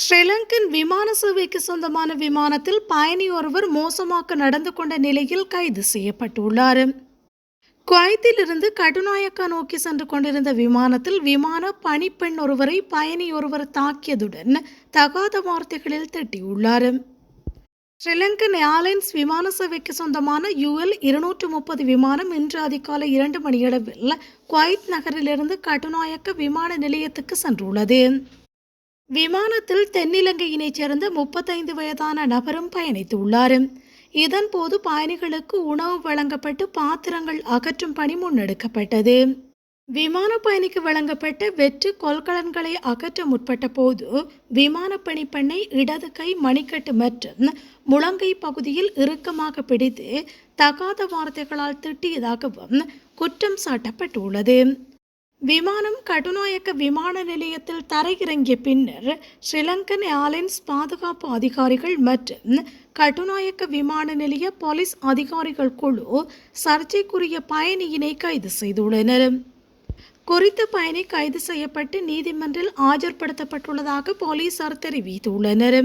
ஸ்ரீலங்கன் விமான சேவைக்கு சொந்தமான விமானத்தில் பயணி ஒருவர் மோசமாக நடந்து கொண்ட நிலையில் கைது செய்யப்பட்டுள்ளார். குவைத்திலிருந்து கடுநாயக்கா நோக்கி சென்று கொண்டிருந்த விமானத்தில் விமான பணிப்பெண் ஒருவரை பயணி ஒருவர் தாக்கியதுடன் தகாத வார்த்தைகளில் திட்டியுள்ளார். ஸ்ரீலங்கன் ஏர்லைன்ஸ் விமான சேவைக்கு சொந்தமான யுஎல் இருநூற்று முப்பது விமானம் இன்று அதிகாலை இரண்டு மணியளவில் குவைத் நகரிலிருந்து கடுநாயக்க விமான நிலையத்துக்கு சென்றுள்ளது. விமானத்தில் தென்னிலங்கையினைச் சேர்ந்த முப்பத்தைந்து வயதான நபரும் பயணித்துள்ளார். இதன்போது பயணிகளுக்கு உணவு வழங்கப்பட்டு பாத்திரங்கள் அகற்றும் பணி முன்னெடுக்கப்பட்டது. விமான பயணிக்கு வழங்கப்பட்ட வெற்று கொள்கலன்களை அகற்ற முற்பட்ட போது விமான பணிப்பெண்ணை இடது கை மணிக்கட்டு மற்றும் முழங்கை பகுதியில் இறுக்கமாக பிடித்து தகாத வார்த்தைகளால் திட்டியதாகவும் குற்றம் சாட்டப்பட்டுள்ளது. விமானம் கடுநாயக்க விமான நிலையத்தில் தரையிறங்கிய பின்னர் ஸ்ரீலங்கன் ஏர்லைன்ஸ் பாதுகாப்பு அதிகாரிகள் மற்றும் கட்டுநாயக்க விமான நிலைய போலீஸ் அதிகாரிகள் குழு சர்ச்சைக்குரிய பயணியினை கைது செய்துள்ளனர். குறித்த பயணி கைது செய்யப்பட்டு நீதிமன்றில் ஆஜர்படுத்தப்பட்டுள்ளதாக போலீசார் தெரிவித்துள்ளனர்.